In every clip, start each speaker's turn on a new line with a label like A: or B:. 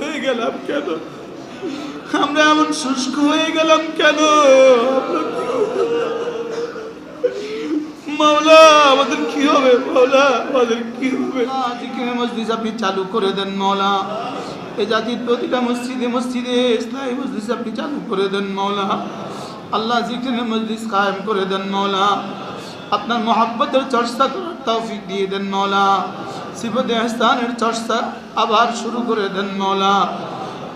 A: হয়ে গেলাম কেন? আমরা এমন শুষ্ক হয়ে গেলাম কেন? হবে? কি হবে? মসজিদ আপনি চালু করে দেন জাতির প্রতিটা মসজিদে মসজিদে আপনি চালু করে দেন আল্লাহ করে দেন আপনার মোহাব্বতের চর্চা করার তৌফিক দিয়ে দেন, মাওলা। সিফত এহসানের চর্চা আবার শুরু করে দেন মাওলা।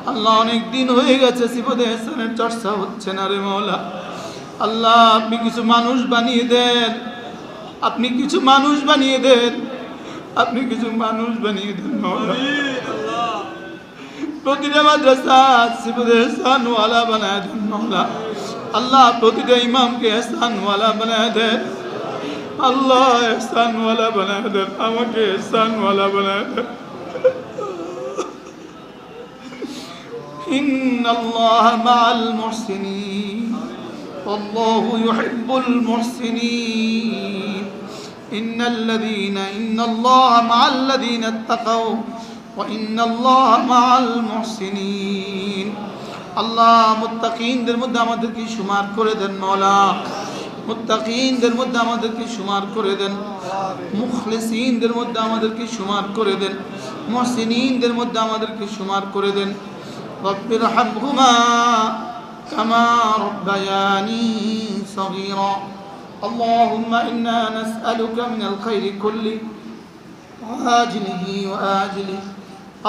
A: আল্লাহ অনেক দিন হয়ে গেছে সিফত এহসানের চর্চা হচ্ছে না রে মাওলা। আল্লাহ, আপনি কিছু মানুষ বানিয়ে দেন। আপনি কিছু মানুষ বানিয়ে দেন। আপনি কিছু মানুষ বানিয়ে দেন প্রতিটা মাদ্রাসা সিফুল এহসানওয়ালা বানায় দেন মাওলা। আল্লাহ, প্রতিটা ইমামকে এহসানওয়ালা বানায় দেন। আল্লাহ এহসানওয়ালা বানায় দেন আমাকে এহসানওয়ালা বানায় দেন إن الله مع المحسنين والله يحب المحسنين إن الذين إن الله مع الذين اتقوا وإن الله مع المحسنين আল্লাহ মুত্তাকিনদের মধ্যে আমাদেরকে সুমার করে দেন মৌলা মুত্তাকিনদের মধ্যে আমাদেরকে সুমার করে দেন মুখলিসিনদের মধ্যে আমাদেরকে সুমার করে দেন মহসিনিনদের মধ্যে আমাদেরকে সুমার করে দেন رب ارحمهما كما ربياني صغيرا اللهم إنا نسألك من الخير كله عاجله وآجله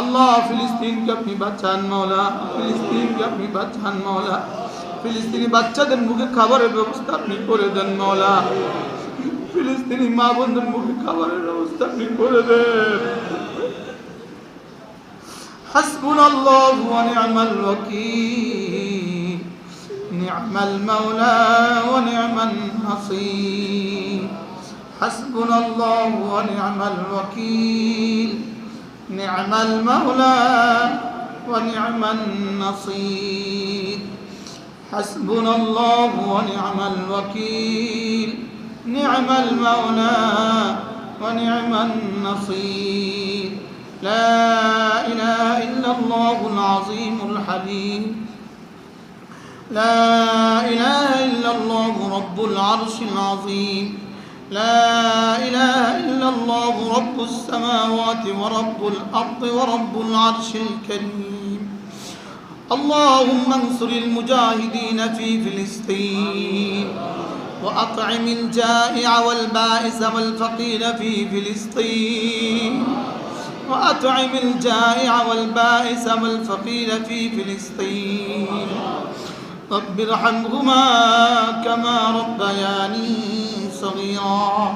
A: আল্লাহ ফিলিস্তিনকে আপনি বাঁচান মৌলা ফিলিস্তিনকে আপনি বাঁচান মৌলা ফিলিস্তিনি বাচ্চাদের মুখে খাবারের ব্যবস্থা আপনি করে দেন মৌলা ফিলিস্তিনি মা বোনদের মুখে খাবারের ব্যবস্থা আপনি করে দেন حسبنا الله ونعم الوكيل نعم المولى ونعم النصير حسبنا الله ونعم الوكيل نعم المولى ونعم النصير حسبنا الله ونعم الوكيل. نعم المولى ونعم النصير. لا إله إلا الله العظيم الحليم. لا إله إلا الله رب العرش العظيم. لا إله إلا الله رب السماوات ورب الأرض ورب العرش الكريم. اللهم انصر المجاهدين في فلسطين وأطعم الجائع والبائس والفقير في فلسطين وأطعم الجائع والبائس والفقير في فلسطين رب ارحمهما كما ربياني صغيرا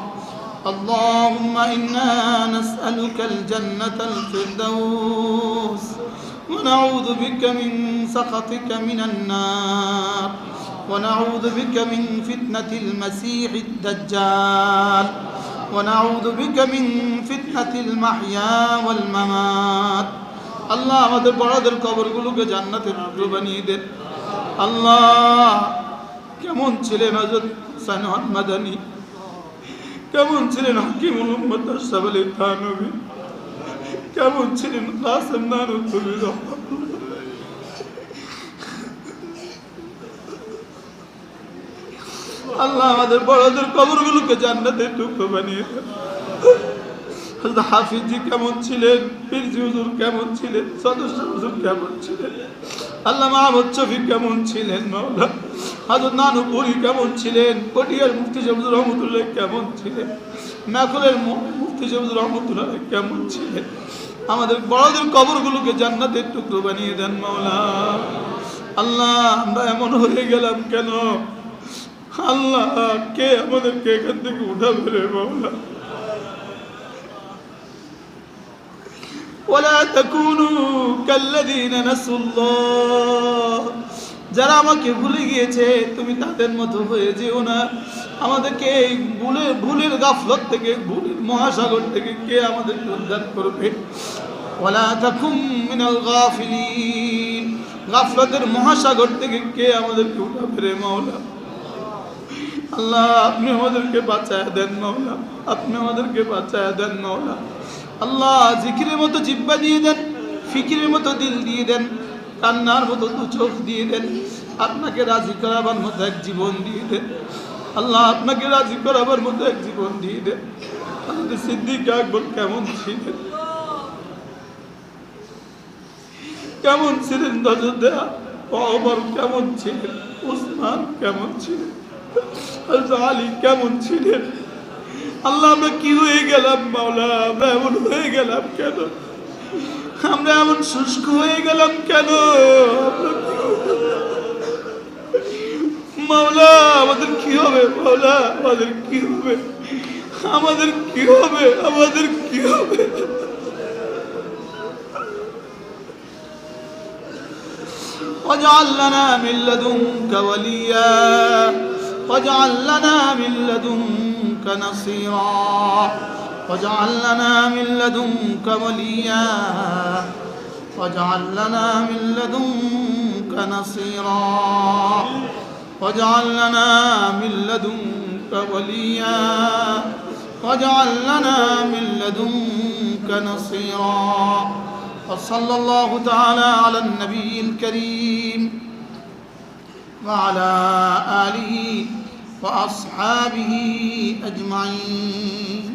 A: اللهم إنا نسألك الجنة الفردوس ونعوذ بك من سخطك من النار ونعوذ بك من فتنة المسيح الدجال ونعوذ بك من فتنة المحيا والممات আল্লাহ আমাদের বড়দের কবরগুলোকে জান্নাতের টুকরো বানিয়ে দেন আল্লাহ কেমন ছিলেন হজরত সানহান মাদানি কেমন ছিলেন হাকিম মোহাম্মদ আশরাফ আলী থানবী কেমন ছিলেন কাসেম নানুদ্দুল আল্লাহ আমাদের বড়দের কবরগুলোকে জান্নাতের টুকরো বানিয়ে হাফিজি কেমন ছিলেন পীরজি হুজুর কেমন ছিলেন সদস্য হুজুর কেমন ছিলেন আল্লাহ মাহমুদ শফিক কেমন ছিলেন মাওলা হযরত নানুপুরি কেমন ছিলেন পটিয়ার মুফতি শামসুর রহমতুল্লাহ কেমন ছিলেন মেখলের মুফতি শামসুর রহমতুল্লাহ কেমন ছিলেন আমাদের বড়দের কবরগুলোকে জান্নাতের টুকরো বানিয়ে দেন মাওলা আল্লাহ আমরা এমন হয়ে গেলাম কেন আল্লাহ কে আমাদেরকে এখান থেকে উঠাবে রে মাওলা ولا تكونوا كالذين نسوا الله যারা আমাকে ভুলে গিয়েছে তুমি তাদের মতো হয়ে যেও না আমাদেরকে এই ভুলের ভুলের গাফলত থেকে ভুলের মহাসাগর থেকে কে আমাদের উদ্ধার করবে ওলা তাকুম মহাসাগর থেকে কে আমাদেরকে উঠাবে মাওলা? আল্লাহ, আপনি আমাদেরকে বাঁচায় দেন মাওলা। আপনি আমাদেরকে বাঁচায় দেন মাওলা। আল্লাহ, জিকিরের মতো জিব্বা দিয়ে দেন, ফিকিরের মতো দিল দিয়ে দেন, কান্নার মতো দু চোখ দিয়ে দেন, আপনাকে রাজি করাবার মতো এক জীবন দিয়ে দেন। আল্লাহ, আপনাকে রাজি করাবার মতো এক জীবন দিয়ে দেন। আমাদের সিদ্দিক আকবর কেমন ছিলেন? কেমন ছিলেন নজর দেয়া অমর কেমন ছিলেন? উসমান কেমন ছিলেন? আলী কেমন ছিলেন? আল্লাহ আমরা কি হয়ে গেলাম মাওলা? আমরা এমন হয়ে গেলাম কেন? আমরা এমন শুষ্ক হয়ে গেলাম কেন? মাওলা, আমাদের কি হবে? মাওলা, আমাদের কি হবে? আমাদের কি হবে? আমাদের কি হবে? واجعل لنا من لدنك وليا. واجعل لنا من لدنك نصيرا. واجعل لنا من لدنك وليا. واجعل لنا من لدنك نصيرا. واجعل لنا من لدنك وليا. واجعل لنا من لدنك نصيرا. وصلى الله تعالى على النبي الكريم وعلى آله وأصحابه أجمعين.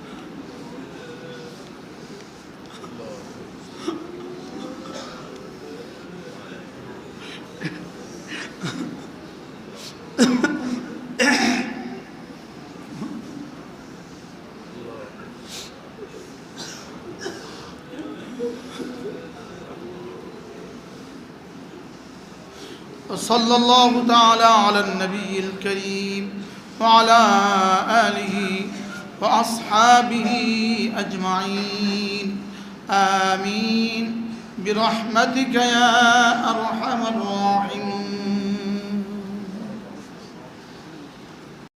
A: وصلى الله تعالى على النبي الكريم وعلى آله وأصحابه أجمعين. آمين. برحمتك يا أرحم الراحمين.